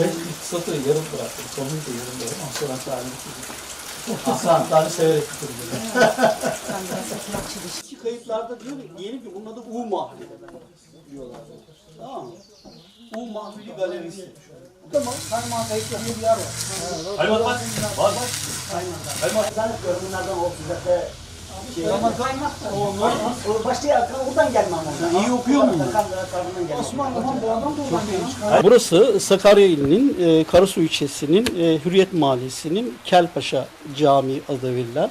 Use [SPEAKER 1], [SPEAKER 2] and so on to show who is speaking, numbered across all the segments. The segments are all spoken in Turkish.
[SPEAKER 1] Ben iktisatı yarım bıraktım. Konuyu da yarım bıraktım. Aslan halini bitirdim. Aslan halini severek bitirdim.
[SPEAKER 2] Eski kayıtlarda diyor ki diyelim ki bunun adı U Mahvili diyorlar. Tamam mı? U Mahvili Galerisi. Tamam. Kaymağı kayıtlı bir yer var.
[SPEAKER 3] Kaymağı bak. Bak. Kaymağı.
[SPEAKER 4] Kaymağı. Kaymağı. Kaymağı. Kaymağı. Kaymağı. Kaymağı şey. Ama kaymak da. Başta oradan gelmem ondan.
[SPEAKER 2] İyi okuyor mu?
[SPEAKER 4] Tarafından gelmem.
[SPEAKER 2] Osmanlı bu adam da oradan gelmiş.
[SPEAKER 5] Burası Sakarya ilinin e, Karasu ilçesinin e, Hürriyet Mahallesi'nin Kelpaşa Camii adı verilen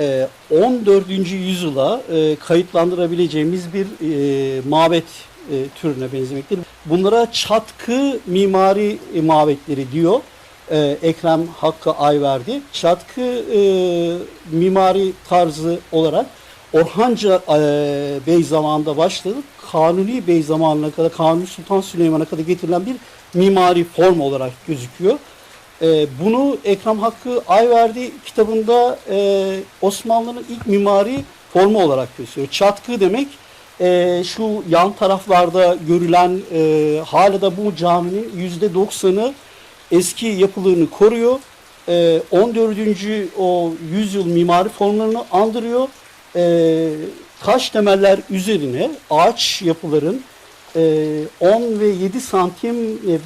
[SPEAKER 5] e, 14. yüzyıla e, kayıtlandırabileceğimiz bir e, mabet e, türüne benzemektedir. Bunlara çatkı mimari e, mabetleri diyor e, Ekrem Hakkı Ayverdi. Çatkı e, mimari tarzı olarak Orhanca e, Bey zamanında başladı. Kanuni Bey zamanına kadar, Kanuni Sultan Süleyman'a kadar getirilen bir mimari form olarak gözüküyor. E, bunu Ekrem Hakkı Ayverdi kitabında e, Osmanlı'nın ilk mimari formu olarak gösteriyor. Çatkı demek e, şu yan taraflarda görülen e, hala da bu caminin yüzde doksanı eski yapılarını koruyor. E, 14. o yüzyıl mimari formlarını andırıyor. E, taş temeller üzerine ağaç yapıların e, 10 ve 7 santim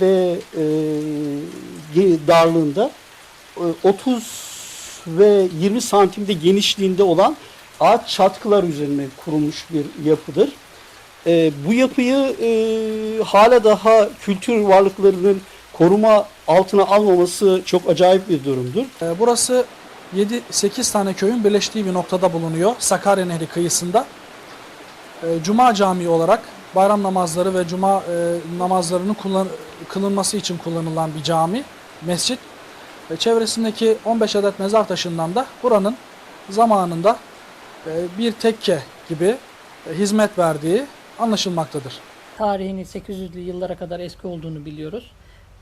[SPEAKER 5] ve e, darlığında e, 30 ve 20 santimde genişliğinde olan ağaç çatkılar üzerine kurulmuş bir yapıdır. E, bu yapıyı e, hala daha kültür varlıklarının koruma altına almaması çok acayip bir durumdur.
[SPEAKER 6] Ee, Burası 7-8 tane köyün birleştiği bir noktada bulunuyor. Sakarya Nehri kıyısında. Ee, Cuma Camii olarak bayram namazları ve cuma e, namazlarının kullan- kılınması için kullanılan bir cami, mescit. Ve çevresindeki 15 adet mezar taşından da buranın zamanında e, bir tekke gibi e, hizmet verdiği anlaşılmaktadır.
[SPEAKER 7] tarihini 800'lü yıllara kadar eski olduğunu biliyoruz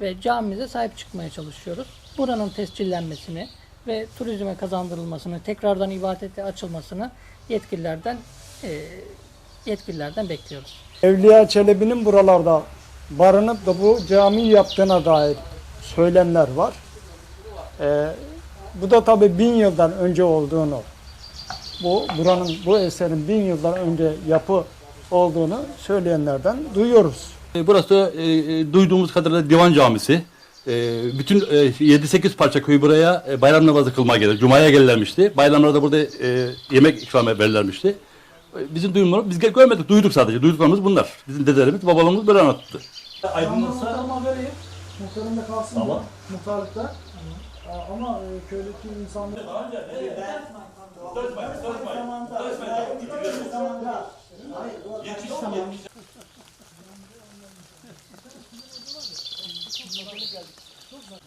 [SPEAKER 7] ve camimize sahip çıkmaya çalışıyoruz. Buranın tescillenmesini ve turizme kazandırılmasını, tekrardan ibadete açılmasını yetkililerden eee, yetkililerden bekliyoruz.
[SPEAKER 8] Evliya Çelebi'nin buralarda barınıp da bu cami yaptığına dair söylemler var. Ee, bu da tabi bin yıldan önce olduğunu, bu buranın bu eserin bin yıldan önce yapı olduğunu söyleyenlerden duyuyoruz.
[SPEAKER 3] E, Burası e, e, duyduğumuz kadarıyla divan camisi. E, bütün e, 7-8 parça köy buraya e, bayram namazı kılmaya gelir. Cuma'ya gelirlermişti. Bayramlarda burada e, yemek ikram verirlermişti. E, Bizim duyumlarımız, biz gel- görmedik, duyduk sadece. Duyduklarımız bunlar. Bizim dedelerimiz, babalarımız böyle anlattı. Aydınlansa.
[SPEAKER 6] Muhtarım da kalsın
[SPEAKER 3] Tamam.
[SPEAKER 6] muhtarlıkta. Ama e, köydeki insanlar... tudo.